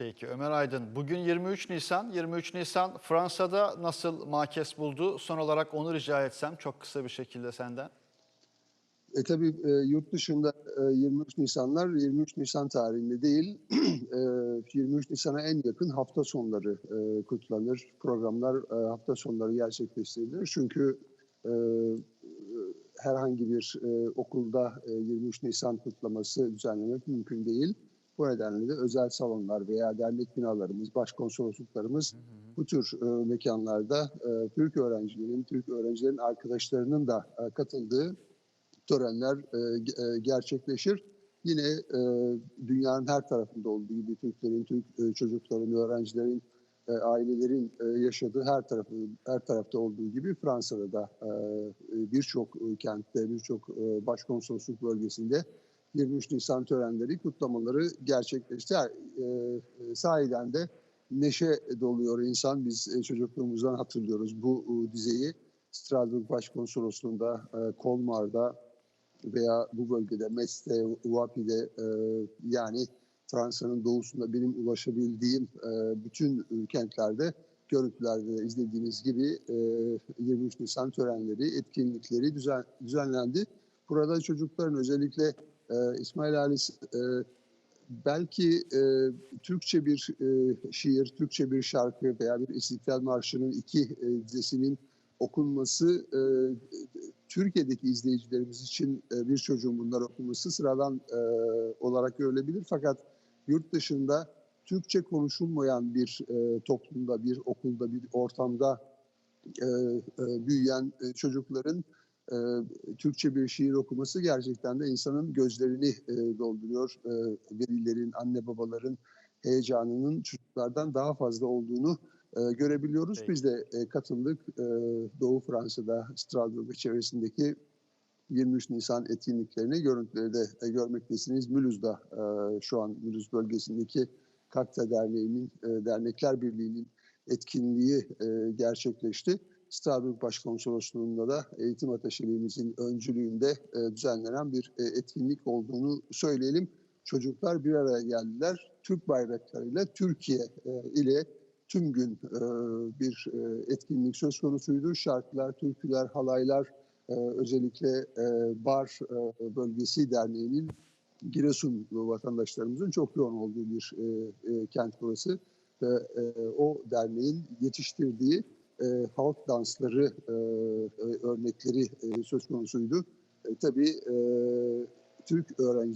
Peki Ömer Aydın, bugün 23 Nisan. 23 Nisan Fransa'da nasıl makes buldu? Son olarak onu rica etsem çok kısa bir şekilde senden. E tabii e, yurt dışında e, 23 Nisanlar 23 Nisan tarihinde değil, e, 23 Nisan'a en yakın hafta sonları e, kutlanır. Programlar e, hafta sonları gerçekleştirilir. Çünkü e, herhangi bir e, okulda e, 23 Nisan kutlaması düzenlemek mümkün değil. Bu nedenle de özel salonlar veya dernek binalarımız, başkonsolosluklarımız bu tür e, mekanlarda e, Türk öğrencilerin, Türk öğrencilerin arkadaşlarının da e, katıldığı törenler e, e, gerçekleşir. Yine e, dünyanın her tarafında olduğu gibi Türklerin, Türk e, çocukların, öğrencilerin, e, ailelerin e, yaşadığı her tarafı her tarafta olduğu gibi Fransa'da da e, e, birçok e, kentte, birçok e, başkonsolosluk bölgesinde 23 Nisan törenleri, kutlamaları gerçekleşti. E, e, sahiden de neşe doluyor insan. Biz e, çocukluğumuzdan hatırlıyoruz bu dizeyi. Strasbourg Başkonsolosluğu'nda, e, Kolmar'da veya bu bölgede Metz'te, Wapi'de e, yani Fransa'nın doğusunda benim ulaşabildiğim bütün kentlerde görüntülerde de izlediğiniz gibi e, 23 Nisan törenleri, etkinlikleri düzen, düzenlendi. Burada çocukların özellikle e, İsmail Halis e, belki e, Türkçe bir e, şiir, Türkçe bir şarkı veya bir İstiklal Marşı'nın iki e, dizesinin okunması e, Türkiye'deki izleyicilerimiz için e, bir çocuğun bunları okuması sıradan e, olarak görülebilir. Fakat yurt dışında Türkçe konuşulmayan bir e, toplumda, bir okulda, bir ortamda e, e, büyüyen e, çocukların e, Türkçe bir şiir okuması gerçekten de insanın gözlerini e, dolduruyor. E, velilerin, anne babaların heyecanının çocuklardan daha fazla olduğunu e, görebiliyoruz. Peki. Biz de e, katıldık. E, Doğu Fransa'da, Strasbourg ve çevresindeki 23 Nisan etkinliklerini, görüntüleri de e, görmektesiniz. Mulhouse'da e, şu an Mulhouse bölgesindeki Kakta Derneği'nin, e, Dernekler Birliği'nin etkinliği e, gerçekleşti. Strasbourg Başkonsolosluğu'nda da eğitim ateşeliğimizin öncülüğünde e, düzenlenen bir e, etkinlik olduğunu söyleyelim. Çocuklar bir araya geldiler. Türk bayraklarıyla Türkiye e, ile tüm gün e, bir e, etkinlik söz konusuydu. Şarkılar, türküler, halaylar, e, özellikle e, Bar e, Bölgesi Derneği'nin Giresun vatandaşlarımızın çok yoğun olduğu bir e, e, kent burası. Ve e, o derneğin yetiştirdiği e, halk dansları e, e, örnekleri e, söz konusuydu. E, tabii e, Türk öğrenciler